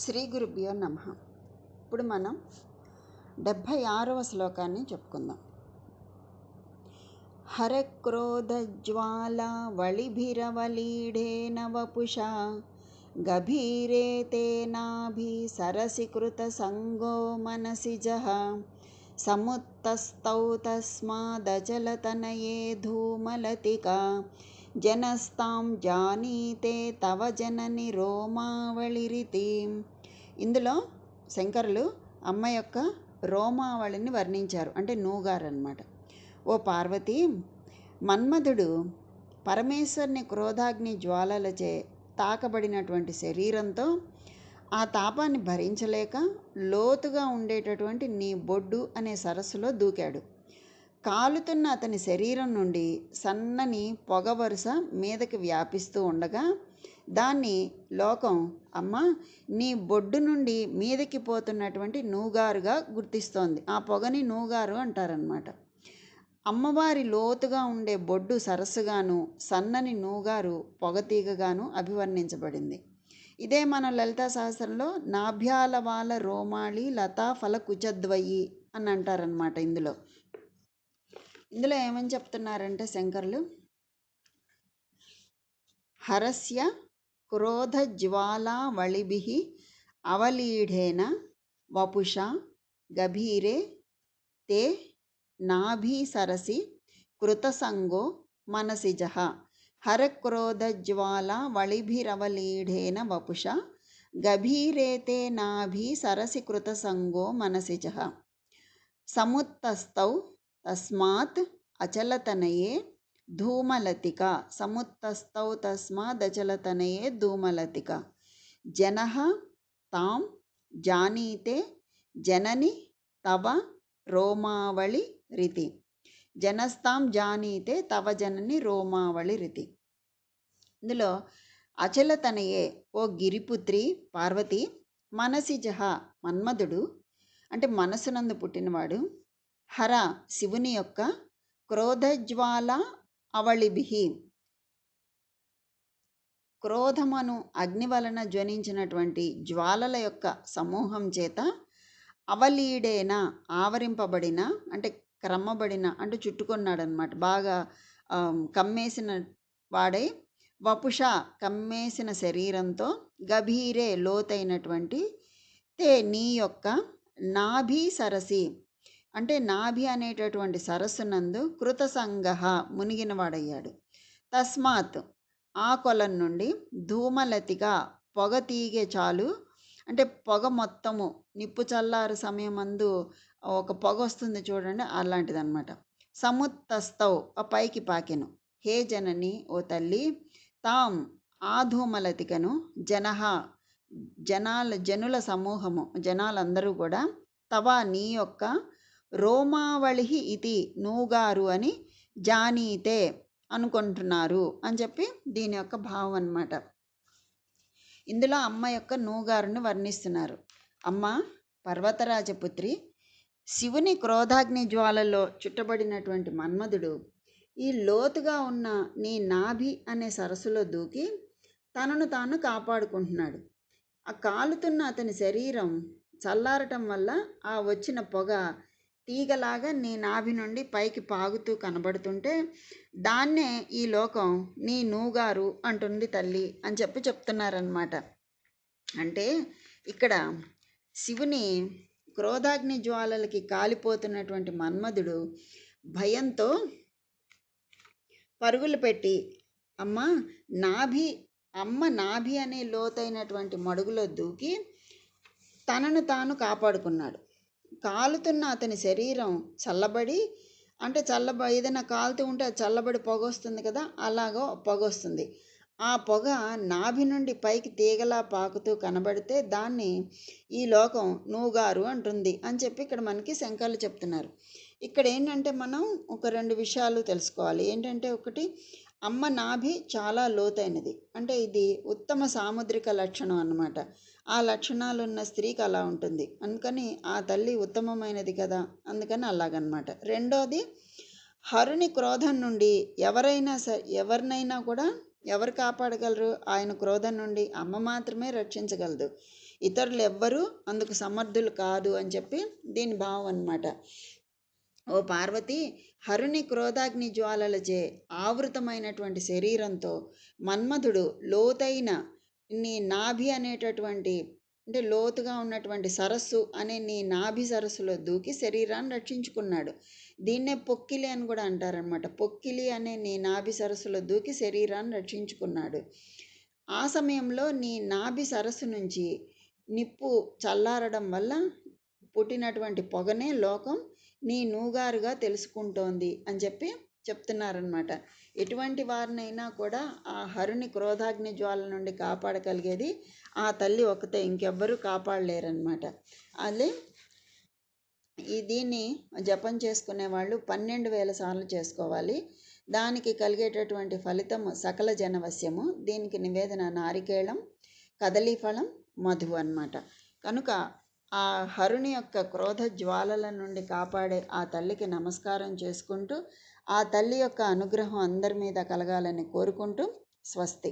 శ్రీ గురుభ్యో నమ. ఇప్పుడు మనం డెబ్భై ఆరవ శ్లోకాన్ని చెప్పుకుందాం. హరక్రోధజ్వాల వళిభిరవలీఢేన వపుషా గభీరే తేనాభి సరసికృత సంగో మనసి జహ సముత్తస్తౌ తస్మాదచలతనయే ధూమలతికా జనస్తాం జానీతే తవ జనని రోమావళిరితీం. ఇందులో శంకరులు అమ్మ యొక్క రోమావళిని వర్ణించారు. అంటే నూగారు అనమాట ఓ పార్వతి మన్మధుడు పరమేశ్వరుని క్రోధాగ్ని జ్వాలలచే తాకబడినటువంటి శరీరంతో ఆ తాపాన్ని భరించలేక లోతుగా ఉండేటటువంటి నీ బొడ్డు అనే సరస్సులో దూకాడు. కాలుతున్న అతని శరీరం నుండి సన్నని పొగ వరుస మీదకి వ్యాపిస్తూ ఉండగా దాన్ని లోకం అమ్మ నీ బొడ్డు నుండి మీదకి పోతున్నటువంటి నూగారుగా గుర్తిస్తోంది. ఆ పొగని నూగారు అంటారనమాట అమ్మవారి లోతుగా ఉండే బొడ్డు సరస్సుగాను సన్నని నూగారు పొగతీగగాను అభివర్ణించబడింది. ఇదే మన లలితా సహస్రంలో నాభ్యాల వాల రోమాళి లతా ఫల కుచద్వయి అని అంటారనమాట ఇందులో. ఇందులో ఏమని చెప్తున్నారంటే శంకరులు? హరస్య క్రోధజ్వాలావళిభి అవలీఢేన వపుష గభీరే తే నాభీసరసి కృతసంగో మనసిజ. హరక్రోధజ్వాలా వళిభిరవలీఢేన వపుష గభీరే తే సరసి కృతసంగో మనసిజ. సముత్తస్తౌ తస్మాత్ అచలతనయే ధూమలతిక. సముత్తస్తౌ తస్మాదచలతనయే ధూమలతిక. జన తాం జానీతే జనని తవ రోమావళి రితి. జనస్తాం జానీతే తవ జనని రోమావళి రితి. ఇందులో అచలతనయే ఓ గిరిపుత్రి పార్వతి మనసిజహ మన్మధుడు అంటే మనసునందు పుట్టినవాడు హర శివుని యొక్క క్రోధజ్వాల అవళిభి క్రోధమను అగ్ని వలన జ్వనించినటువంటి జ్వాలల యొక్క సమూహం చేత అవలీడేన ఆవరింపబడిన అంటే క్రమబడిన అంటే చుట్టుకున్నాడనమాట బాగా కమ్మేసిన వాడై వపుష కమ్మేసిన శరీరంతో గభీరే లోతైనటువంటి తే నీ యొక్క నాభి సరసి అంటే నాభి అనేటటువంటి సరస్సునందు కృతసంగ మునిగినవాడయ్యాడు. తస్మాత్ ఆ కొలం నుండి ధూమలతిగా పొగ తీగే చాలు. అంటే పొగ మొత్తము నిప్పు చల్లారు సమయమందు అందు ఒక పొగ వస్తుంది చూడండి అలాంటిదన్నమాట. సముత్తస్తవ్ ఆ పైకి పాకెను. హే జనని ఓ తల్లి తాం ఆ ధూమలతికను జనహ జనాల జనుల సమూహము జనాలందరూ కూడా తవ నీ యొక్క రోమావళి ఇది నూగారు అని జానీతే అనుకుంటున్నారు అని చెప్పి దీని యొక్క భావం అన్నమాట. ఇందులో అమ్మ యొక్క నూగారుని వర్ణిస్తున్నారు. అమ్మ పర్వతరాజపుత్రి శివుని క్రోధాగ్ని జ్వాలలో చుట్టబడినటువంటి మన్మధుడు ఈ లోతుగా ఉన్న నీ నాభి అనే సరస్సులో దూకి తనను తాను కాపాడుకుంటున్నాడు. ఆ కాలుతున్న అతని శరీరం చల్లారటం వల్ల ఆ వచ్చిన పొగ తీగలాగా నీ నాభి నుండి పైకి పాగుతూ కనబడుతుంటే దాన్నే ఈ లోకం నీ నూగారు అంటుంది తల్లి అని చెప్పి చెప్తున్నారనమాట అంటే ఇక్కడ శివుని క్రోధాగ్ని జ్వాలలకి కాలిపోతున్నటువంటి మన్మధుడు భయంతో పరుగులు పెట్టి అమ్మ నాభి అమ్మ నాభి అనే లోతైనటువంటి మడుగులో దూకి తనను తాను కాపాడుకున్నాడు. కాలుతున్న అతని శరీరం చల్లబడి అంటే చల్లబ ఏదైనా కాలుతూ ఉంటే అది చల్లబడి పొగ వస్తుంది కదా అలాగో పొగ వస్తుంది. ఆ పొగ నాభి నుండి పైకి తీగలా పాకుతూ కనబడితే దాన్ని ఈ లోకం నూగారు అంటుంది అని చెప్పి ఇక్కడ మనకి శంకర్లు చెప్తున్నారు. ఇక్కడ ఏంటంటే మనం ఒక రెండు విషయాలు తెలుసుకోవాలి. ఏంటంటే ఒకటి అమ్మ నాభి చాలా లోతైనది. అంటే ఇది ఉత్తమ సాముద్రిక లక్షణం అన్నమాట. ఆ లక్షణాలు ఉన్న స్త్రీకి అలా ఉంటుంది. అందుకని ఆ తల్లి ఉత్తమమైనది కదా అందుకని అలాగనమాట. రెండోది హరుని క్రోధం నుండి ఎవరైనా సరే ఎవరినైనా కూడా ఎవరు కాపాడగలరు? ఆయన క్రోధం నుండి అమ్మ మాత్రమే రక్షించగలదు. ఇతరులు ఎవ్వరూ అందుకు సమర్థులు కాదు అని చెప్పి దీని భావం అన్నమాట. ఓ పార్వతి హరుని క్రోధాగ్ని జ్వాలలచే ఆవృతమైనటువంటి శరీరంతో మన్మధుడు లోతైన నీ నాభి అనేటటువంటి అంటే లోతుగా ఉన్నటువంటి సరస్సు అనే నీ నాభి సరస్సులో దూకి శరీరాన్ని రక్షించుకున్నాడు. దీన్నే పొక్కిలి అని కూడా అంటారనమాట పొక్కిలి అనే నీ నాభి సరస్సులో దూకి శరీరాన్ని రక్షించుకున్నాడు. ఆ సమయంలో నీ నాభి సరస్సు నుంచి నిప్పు చల్లారడం వల్ల పుట్టినటువంటి పొగనే లోకం నీ నూగారుగా తెలుసుకుంటోంది అని చెప్పి చెప్తున్నారనమాట ఎటువంటి వారినైనా కూడా ఆ హరుని క్రోధాగ్ని జ్వాల నుండి కాపాడగలిగేది ఆ తల్లి ఒకతే ఇంకెవ్వరూ కాపాడలేరనమాట అదే ఈ దీన్ని జపం చేసుకునే వాళ్ళు పన్నెండు వేల సార్లు చేసుకోవాలి. దానికి కలిగేటటువంటి ఫలితం సకల జనవశ్యము. దీనికి నివేదన నారికేళం కదలీఫలం మధు అన్నమాట. కనుక ఆ హరుని యొక్క క్రోధ జ్వాలల నుండి కాపాడే ఆ తల్లికి నమస్కారం చేసుకుంటూ ఆ తల్లి యొక్క అనుగ్రహం అందరి మీద కలగాలని కోరుకుంటూ స్వస్తి.